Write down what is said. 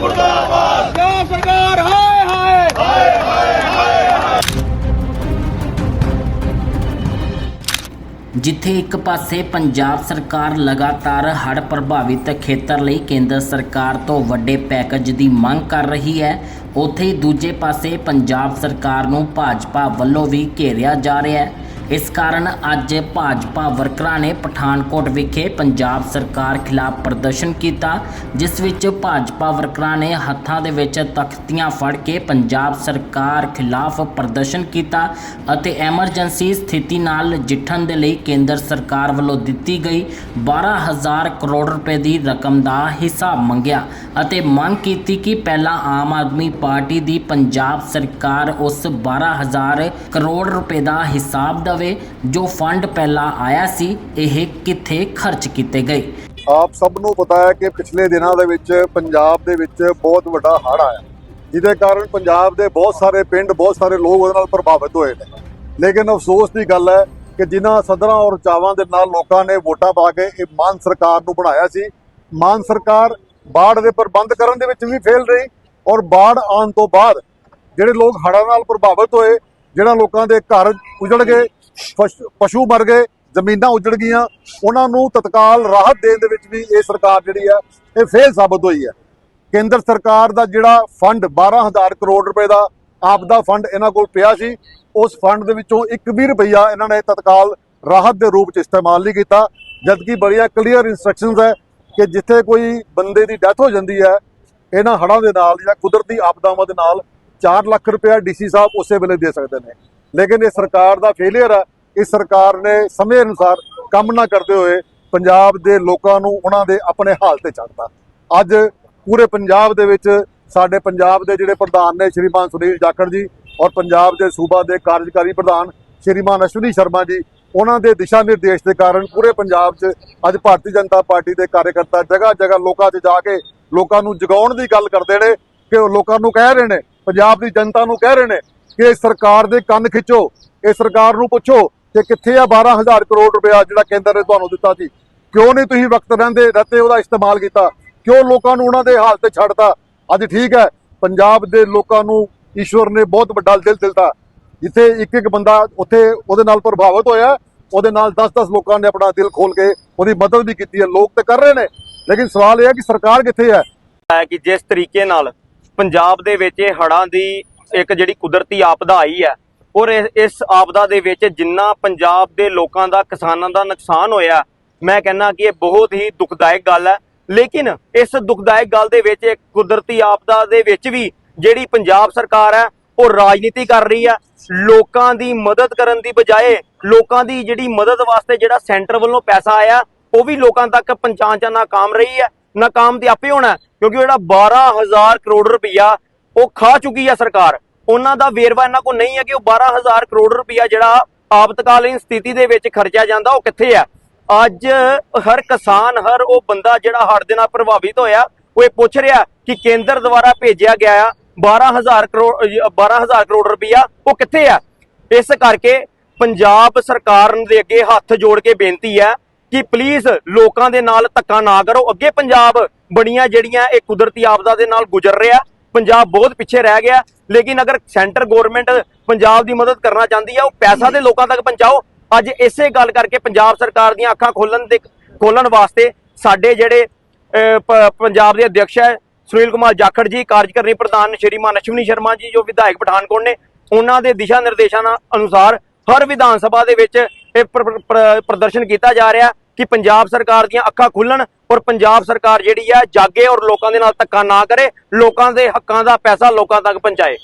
ਮੁਰਦਾਬਾਦ। ਮੁਰਦਾਬਾਦ ਪੰਜਾਬ ਸਰਕਾਰ ਹਾਏ ਹਾਏ। ਜਿੱਥੇ ਇੱਕ ਪਾਸੇ ਪੰਜਾਬ ਸਰਕਾਰ ਲਗਾਤਾਰ ਹੜ੍ਹ ਪ੍ਰਭਾਵਿਤ ਖੇਤਰ ਲਈ ਕੇਂਦਰ ਸਰਕਾਰ ਤੋਂ ਵੱਡੇ ਪੈਕੇਜ ਦੀ ਮੰਗ ਕਰ ਰਹੀ ਹੈ ਉੱਥੇ ਹੀ ਦੂਜੇ ਪਾਸੇ ਪੰਜਾਬ ਸਰਕਾਰ ਨੂੰ ਭਾਜਪਾ ਵੱਲੋਂ ਵੀ ਘੇਰਿਆ ਜਾ ਰਿਹਾ ਹੈ। ਇਸ ਕਾਰਨ ਅੱਜ ਭਾਜਪਾ ਵਰਕਰਾਂ ਨੇ ਪਠਾਨਕੋਟ ਵਿਖੇ ਪੰਜਾਬ ਸਰਕਾਰ ਖਿਲਾਫ ਪ੍ਰਦਰਸ਼ਨ ਕੀਤਾ, ਜਿਸ ਵਿੱਚ ਭਾਜਪਾ ਵਰਕਰਾਂ ਨੇ ਹੱਥਾਂ ਦੇ ਵਿੱਚ ਤਖਤੀਆਂ ਫੜ ਕੇ ਪੰਜਾਬ ਸਰਕਾਰ ਖਿਲਾਫ ਪ੍ਰਦਰਸ਼ਨ ਕੀਤਾ ਅਤੇ ਐਮਰਜੈਂਸੀ ਸਥਿਤੀ ਨਾਲ ਨਜਿੱਠਣ ਦੇ ਲਈ ਕੇਂਦਰ ਸਰਕਾਰ ਵੱਲੋਂ ਦਿੱਤੀ ਗਈ 12000 ਕਰੋੜ ਰੁਪਏ ਦੀ ਰਕਮ ਦਾ ਹਿਸਾਬ ਮੰਗਿਆ ਅਤੇ ਮੰਗ ਕੀਤੀ ਕਿ ਪਹਿਲਾਂ ਆਮ ਆਦਮੀ ਪਾਰਟੀ ਦੀ ਪੰਜਾਬ ਸਰਕਾਰ ਉਸ 12000 ਕਰੋੜ ਰੁਪਏ ਦਾ ਹਿਸਾਬ ਦੇਵੇ ਜੋ ਫੰਡ ਪਹਿਲਾਂ ਆਇਆ ਸੀ, ਇਹ ਕਿੱਥੇ ਖਰਚ ਕੀਤੇ ਗਏ? ਆਪ ਸਭ ਨੂੰ ਪਤਾ ਹੈ ਕਿ ਪਿਛਲੇ ਦਿਨਾਂ ਦੇ ਵਿੱਚ ਪੰਜਾਬ ਦੇ ਵਿੱਚ ਬਹੁਤ ਵੱਡਾ ਹੜ੍ਹ ਆਇਆ। ਜਿਹਦੇ ਕਾਰਨ ਪੰਜਾਬ ਦੇ ਬਹੁਤ ਸਾਰੇ ਪਿੰਡ, ਬਹੁਤ ਸਾਰੇ ਲੋਕ ਉਹਦੇ ਨਾਲ ਪ੍ਰਭਾਵਿਤ ਹੋਏ ਨੇ। ਲੇਕਿਨ ਅਫਸੋਸ ਦੀ ਗੱਲ ਹੈ ਕਿ ਜਿਨ੍ਹਾਂ ਸਦਰਾਂ ਔਰ ਚਾਵਾਂ ਦੇ ਨਾਲ ਲੋਕਾਂ ਨੇ ਵੋਟਾਂ ਪਾ ਕੇ ਇਹ ਮਾਨ ਸਰਕਾਰ ਨੂੰ ਬਣਾਇਆ ਸੀ, ਮਾਨ ਸਰਕਾਰ ਬਾੜ ਦੇ ਪ੍ਰਬੰਧ ਕਰਨ ਦੇ ਵਿੱਚ ਵੀ ਫੇਲ ਰਹੀ ਔਰ ਬਾੜ ਆਉਣ ਤੋਂ ਬਾਅਦ ਜਿਹੜੇ ਲੋਕ ਹੜ੍ਹਾਂ ਨਾਲ ਪ੍ਰਭਾਵਿਤ ਹੋਏ, ਜਿਹੜਾ ਲੋਕਾਂ ਦੇ ਘਰ ਉਜੜ ਗਏ ਪਸ਼- ਪਸ਼ੂ ਮਰ ਗਏ, ਜ਼ਮੀਨਾਂ ਉਜੜ ਗਈਆਂ, ਉਹਨਾਂ ਨੂੰ ਤਤਕਾਲ ਰਾਹਤ ਦੇਣ ਦੇ ਵਿੱਚ ਵੀ ਇਹ ਸਰਕਾਰ ਜਿਹੜੀ ਹੈ, ਇਹ ਫੇਲ ਸਾਬਤ ਹੋਈ ਹੈ। ਕੇਂਦਰ ਸਰਕਾਰ ਦਾ ਜਿਹੜਾ ਫੰਡ 12000 ਕਰੋੜ ਰੁਪਏ ਦਾ ਆਪਦਾ ਫੰਡ ਇਹਨਾਂ ਕੋਲ ਪਿਆ ਸੀ, ਉਸ ਫੰਡ ਦੇ ਵਿੱਚੋਂ ਇੱਕ ਵੀ ਰੁਪਈਆ ਇਹਨਾਂ ਨੇ ਤਤਕਾਲ ਰਾਹਤ ਦੇ ਰੂਪ ਚ ਇਸਤੇਮਾਲ ਨਹੀਂ ਕੀਤਾ, ਜਦਕਿ ਬੜੀਆਂ ਕਲੀਅਰ ਇਨਸਟਰਕਸ਼ਨਸ ਹੈ ਕਿ ਜਿੱਥੇ ਕੋਈ ਬੰਦੇ ਦੀ ਡੈਥ ਹੋ ਜਾਂਦੀ ਹੈ, ਇਹਨਾਂ ਹੜ੍ਹਾਂ ਦੇ ਨਾਲ ਜਾਂ ਕੁਦਰਤੀ ਆਪਦਾਵਾਂ ਦੇ ਨਾਲ 4 ਲੱਖ ਰੁਪਇਆ ਡੀਸੀ ਸਾਹਿਬ ਉਸੇ ਵੇਲੇ ਦੇ ਸਕਦੇ ਨੇ। ਲੇਕਿਨ ਇਹ ਸਰਕਾਰ ਦਾ ਫੇਲਿਅਰ ਆ। ਇਸ ਸਰਕਾਰ ਨੇ ਸਮੇਂ ਅਨੁਸਾਰ ਕੰਮ ਨਾ ਕਰਦੇ ਹੋਏ ਪੰਜਾਬ ਦੇ ਲੋਕਾਂ ਨੂੰ ਉਹਨਾਂ ਦੇ ਆਪਣੇ ਹਾਲ ਤੇ ਛੱਡਤਾ ਅੱਜ ਪੂਰੇ ਪੰਜਾਬ ਦੇ ਵਿੱਚ ਸਾਡੇ ਪੰਜਾਬ ਦੇ ਜਿਹੜੇ ਪ੍ਰਧਾਨ ਨੇ ਸ਼੍ਰੀਮਾਨ ਸੁਨੀਲ ਜਾਖੜ ਜੀ ਔਰ ਪੰਜਾਬ ਦੇ ਸੂਬਾ ਦੇ ਕਾਰਜਕਾਰੀ ਪ੍ਰਧਾਨ ਸ਼੍ਰੀਮਾਨ ਅਸ਼ਵਨੀ ਸ਼ਰਮਾ ਜੀ, ਉਹਨਾਂ ਦੇ ਦਿਸ਼ਾ ਨਿਰਦੇਸ਼ ਦੇ ਕਾਰਨ ਪੂਰੇ ਪੰਜਾਬ 'ਚ ਅੱਜ ਭਾਰਤੀ ਜਨਤਾ ਪਾਰਟੀ ਦੇ ਕਾਰਜਕਰਤਾ ਜਗ੍ਹਾ ਜਗ੍ਹਾ ਲੋਕਾਂ 'ਚ ਜਾ ਕੇ ਲੋਕਾਂ ਨੂੰ ਜਗਾਉਣ ਦੀ ਗੱਲ ਕਰਦੇ ਨੇ ਕਿ ਉਹ ਲੋਕਾਂ ਨੂੰ ਕਹਿ ਰਹੇ ਨੇ, ਪੰਜਾਬ ਦੀ ਜਨਤਾ ਨੂੰ ਕਹਿ ਰਹੇ ਨੇ ਕਿ ਸਰਕਾਰ ਦੇ ਕੰਨ ਖਿੱਚੋ, ਇਹ ਸਰਕਾਰ ਨੂੰ ਪੁੱਛੋ ਕਿ ਕਿੱਥੇ ਆ 12000 ਕਰੋੜ ਰੁਪਇਆ ਜਿਹੜਾ ਕੇਂਦਰ ਨੇ ਤੁਹਾਨੂੰ ਦਿੱਤਾ ਸੀ। ਕਿਉਂ ਨਹੀਂ ਤੁਸੀਂ ਵਕਤ ਰਹਿੰਦੇ, ਰਹਤੇ ਉਹਦਾ ਇਸਤੇਮਾਲ ਕੀਤਾ? ਕਿਉਂ ਲੋਕਾਂ ਨੂੰ ਉਹਨਾਂ ਦੇ ਹਾਲ ਤੇ ਛੱਡਤਾ? ਅੱਜ ਠੀਕ ਹੈ, ਪੰਜਾਬ ਦੇ ਲੋਕਾਂ ਨੂੰ ਈਸ਼ਵਰ ਨੇ ਬਹੁਤ ਵੱਡਾ ਦਿਲ ਦਿੱਤਾ। ਜਿੱਥੇ ਇੱਕ ਇੱਕ ਬੰਦਾ ਉੱਥੇ ਉਹਦੇ ਨਾਲ ਪ੍ਰਭਾਵਿਤ ਹੋਇਆ, ਉਹਦੇ ਨਾਲ 10-10 ਲੋਕਾਂ ਨੇ ਆਪਣਾ ਦਿਲ ਖੋਲ ਕੇ ਉਹਦੀ ਮਦਦ ਵੀ ਕੀਤੀ ਹੈ। ਲੋਕ ਤੇ ਕਰ ਰਹੇ ਨੇ, ਲੇਕਿਨ ਸਵਾਲ ਇਹ ਹੈ ਕਿ ਸਰਕਾਰ ਕਿੱਥੇ ਹੈ? ਕਿ ਜਿਸ ਤਰੀਕੇ ਨਾਲ ਪੰਜਾਬ ਦੇ ਵਿੱਚ ਇਹ ਹੜ੍ਹਾਂ ਦੀ ਇੱਕ ਜਿਹੜੀ ਕੁਦਰਤੀ ਆਪਦਾ ਆਈ ਹੈ ਔਰ ਇਸ- ਆਪਦਾ ਦੇ ਵਿੱਚ ਜਿੰਨਾ ਪੰਜਾਬ ਦੇ ਲੋਕਾਂ ਦਾ, ਕਿਸਾਨਾਂ ਦਾ ਨੁਕਸਾਨ ਹੋਇਆ, ਮੈਂ ਕਹਿੰਦਾ ਕਿ ਇਹ ਬਹੁਤ ਹੀ ਦੁਖਦਾਇਕ ਗੱਲ ਹੈ। ਲੇਕਿਨ ਇਸ ਦੁਖਦਾਇਕ ਗੱਲ ਦੇ ਵਿੱਚ ਇੱਕ ਕੁਦਰਤੀ ਆਪਦਾ ਦੇ ਵਿੱਚ ਵੀ ਜਿਹੜੀ ਪੰਜਾਬ ਸਰਕਾਰ ਹੈ, ਉਹ ਰਾਜਨੀਤੀ ਕਰ ਰਹੀ ਹੈ। ਲੋਕਾਂ ਦੀ ਮਦਦ ਕਰਨ ਦੀ ਬਜਾਏ ਲੋਕਾਂ ਦੀ ਜਿਹੜੀ ਮਦਦ ਵਾਸਤੇ ਜਿਹੜਾ ਸੈਂਟਰ ਵੱਲੋਂ ਪੈਸਾ ਆਇਆ, ਉਹ ਵੀ ਲੋਕਾਂ ਤੱਕ ਪਹੁੰਚਾਉਣ 'ਚ ਨਾਕਾਮ ਰਹੀ ਹੈ। ਨਾਕਾਮ ਤੇ ਆਪੇ ਹੋਣਾ ਕਿਉਂਕਿ ਜਿਹੜਾ 12000 ਕਰੋੜ ਰੁਪਈਆ ਉਹ ਖਾ ਚੁੱਕੀ ਹੈ ਸਰਕਾਰ। ਉਹਨਾਂ ਦਾ ਵੇਰਵਾ ਇਹਨਾਂ ਕੋਲ ਨਹੀਂ ਹੈ ਕਿ ਉਹ 12000 ਕਰੋੜ ਰੁਪਈਆ ਜਿਹੜਾ ਆਪਤਕਾਲੀਨ ਸਥਿਤੀ ਦੇ ਵਿੱਚ ਖਰਚਿਆ ਜਾਂਦਾ, ਉਹ ਕਿੱਥੇ ਹੈ? ਅੱਜ ਹਰ ਕਿਸਾਨ, ਹਰ ਉਹ ਬੰਦਾ ਜਿਹੜਾ ਹੜ੍ਹ ਦੇ ਨਾਲ ਪ੍ਰਭਾਵਿਤ ਹੋਇਆ, ਉਹ ਇਹ ਪੁੱਛ ਰਿਹਾ ਕਿ ਕੇਂਦਰ ਦੁਆਰਾ ਭੇਜਿਆ ਗਿਆ ਆ 12000 ਕਰੋੜ, ਅਹ 12000 ਕਰੋੜ ਰੁਪਈਆ ਉਹ ਕਿੱਥੇ ਆ ਇਸ ਕਰਕੇ ਪੰਜਾਬ ਸਰਕਾਰ ਦੇ ਅੱਗੇ ਹੱਥ ਜੋੜ ਕੇ ਬੇਨਤੀ ਹੈ ਕਿ ਪਲੀਜ਼ ਲੋਕਾਂ ਦੇ ਨਾਲ ਧੱਕਾ ਨਾ ਕਰੋ। ਅੱਗੇ ਪੰਜਾਬ ਬੜੀਆਂ ਜਿਹੜੀਆਂ ਇਹ ਕੁਦਰਤੀ ਆਪਦਾ ਦੇ ਨਾਲ ਗੁਜ਼ਰ ਰਿਹਾ ਪੰਜਾਬ ਬਹੁਤ ਪਿੱਛੇ ਰਹਿ ਗਿਆ, ਲੇਕਿਨ ਅਗਰ ਸੈਂਟਰ ਗਵਰਨਮੈਂਟ ਪੰਜਾਬ ਦੀ ਮਦਦ ਕਰਨਾ ਚਾਹੁੰਦੀ ਹੈ ਉਹ ਪੈਸਾ ਦੇ ਲੋਕਾਂ ਤੱਕ ਪਹੁੰਚਾਓ। ਅੱਜ ਇਸੇ ਗੱਲ ਕਰਕੇ ਪੰਜਾਬ ਸਰਕਾਰ ਦੀਆਂ ਅੱਖਾਂ ਖੋਲਣ ਦੇ, ਖੋਲਣ ਵਾਸਤੇ ਸਾਡੇ ਜਿਹੜੇ ਪੰਜਾਬ ਦੇ ਅਧਿਕਸ਼ ਹੈ, ਸੁਨੀਲ ਕੁਮਾਰ ਜਾਖੜ ਜੀ, ਕਾਰਜਕਾਰੀ ਪ੍ਰਧਾਨ ਸ਼੍ਰੀਮਾਨ ਅਸ਼ਵਨੀ ਸ਼ਰਮਾ ਜੀ, ਜੋ ਵਿਧਾਇਕ ਪਠਾਨਕੋਟ ਨੇ, ਉਹਨਾਂ ਦੇ ਦਿਸ਼ਾ ਨਿਰਦੇਸ਼ਾਂ ਅਨੁਸਾਰ ਹਰ ਵਿਧਾਨ ਸਭਾ ਦੇ ਵਿੱਚ ਇਹ ਪ੍ਰ- ਪ੍ਰਦਰਸ਼ਨ ਕੀਤਾ ਜਾ ਰਿਹਾ ਕਿ ਪੰਜਾਬ ਸਰਕਾਰ ਦੀਆਂ ਅੱਖਾਂ ਖੁੱਲਣ ਔਰ ਪੰਜਾਬ ਸਰਕਾਰ ਜਿਹੜੀ ਹੈ ਜਾਗੇ ਔਰ ਲੋਕਾਂ ਦੇ ਨਾਲ ਧੱਕਾ ਨਾ ਕਰੇ, ਲੋਕਾਂ ਦੇ ਹੱਕਾਂ ਦਾ ਪੈਸਾ ਲੋਕਾਂ ਤੱਕ ਪਹੁੰਚਾਏ।